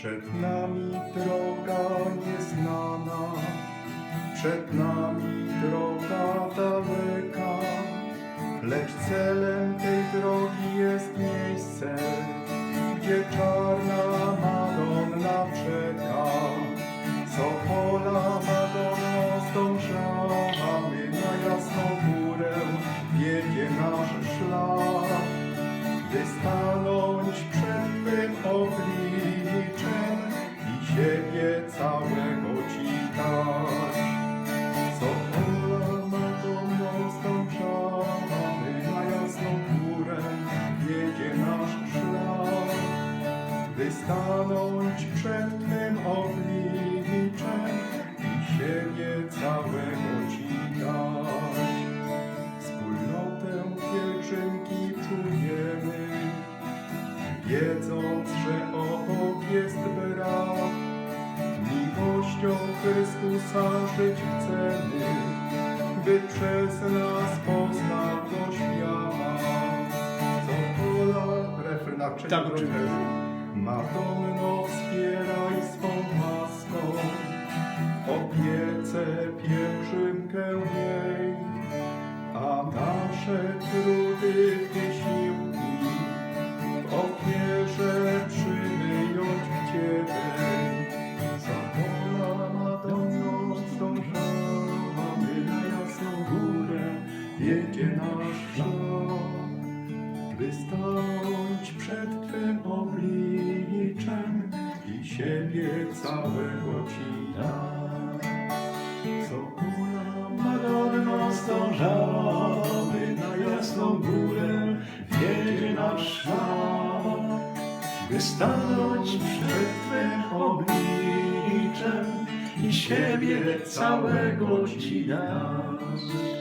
Przed nami droga nieznana, przed nami droga daleka, lecz celem tej drogi jest miejsce, gdzie czarna Madonna czeka. Co pola Madonno zdążamy na jasną górę, wiedzie nasz szlak by stanąć przed Twym obliczem i siebie całego Ci dać. Co pola Madonno zdążamy na jasną górę, wiedzie nasz szlak, by stanąć przed Twym obliczem i siebie całego Ci dać. Wspólnotę pielgrzymki czujemy, wiedząc, że obok jest brak. Miłością Chrystusa żyć chcemy, by przez nas poznał go świat. Co pola, refren na Tak. Madonno, wspieraj swą łaską, w opiece pielgrzymkę jej, a nasze trudy wysiłki jedzie nasz szlak by stanąć przed Twym obliczem i siebie całego Ci dać. Co kula Madonno zdążamy na jasną górę, wiedzie nasz szlak, by stanąć przed Twym obliczem i siebie całego Ci dać.